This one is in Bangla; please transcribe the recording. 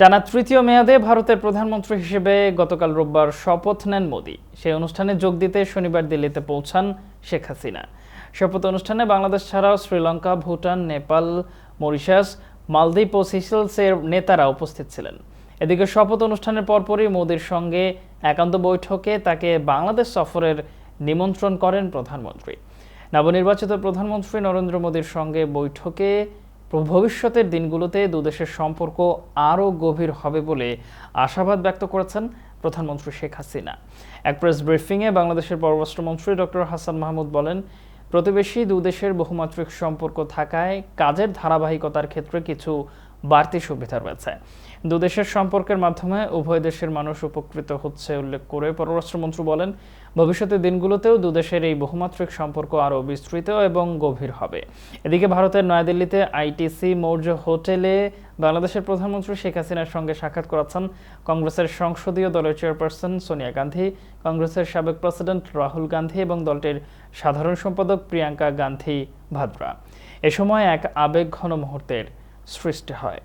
টানা তৃতীয় মেয়াদে ভারতের প্রধানমন্ত্রী হিসেবে গতকাল রোববার শপথ নেন মোদী। সেই অনুষ্ঠানে যোগ দিতে শনিবার দিল্লিতে পৌঁছান শেখ হাসিনা। শপথ অনুষ্ঠানে বাংলাদেশ ছাড়াও শ্রীলঙ্কা, ভুটান, নেপাল, মরিশাস, মালদ্বীপ ও সিসেলসের নেতারা উপস্থিত ছিলেন। এদিকে শপথ অনুষ্ঠানের পরপরই মোদীর সঙ্গে একান্ত বৈঠকে তাকে বাংলাদেশ সফরের নিমন্ত্রণ করেন প্রধানমন্ত্রী। নবনির্বাচিত প্রধানমন্ত্রী নরেন্দ্র মোদীর সঙ্গে বৈঠকে ভবিষ্যতের দিনগুলোতে দুদেশের সম্পর্ক আরও গভীর হবে বলে আশাবাদ ব্যক্ত করেছেন প্রধানমন্ত্রী শেখ হাসিনা। এক প্রেস ব্রিফিংয়ে বাংলাদেশের পররাষ্ট্রমন্ত্রী ডক্টর হাসান মাহমুদ বলেন প্রতিবেশী দুদেশের বহুমাত্রিক সম্পর্ক থাকায় কাজের ধারাবাহিকতার ক্ষেত্রে কিছু বাড়তি সুবিধা রয়েছে। দুদেশের সম্পর্কের মাধ্যমে উভয় দেশের মানুষ উপকৃত হচ্ছে উল্লেখ করে পররাষ্ট্রমন্ত্রী বলেন ভবিষ্যতের দিনগুলোতেও দুদেশের এই বহুমাত্রিক সম্পর্ক আরও বিস্তৃত এবং গভীর হবে। এদিকে ভারতের নয়াদিল্লিতে আইটিসি মৌর্য হোটেলে বাংলাদেশের প্রধানমন্ত্রী শেখ হাসিনার সঙ্গে সাক্ষাৎ করাচ্ছেন কংগ্রেসের সংসদীয় দলের চেয়ারপারসন সোনিয়া গান্ধী, কংগ্রেসের সাবেক প্রেসিডেন্ট রাহুল গান্ধী এবং দলটির সাধারণ সম্পাদক প্রিয়াঙ্কা গান্ধী ভাদ্রা। এ সময় এক আবেগঘন মুহূর্তের সৃষ্টি হয়।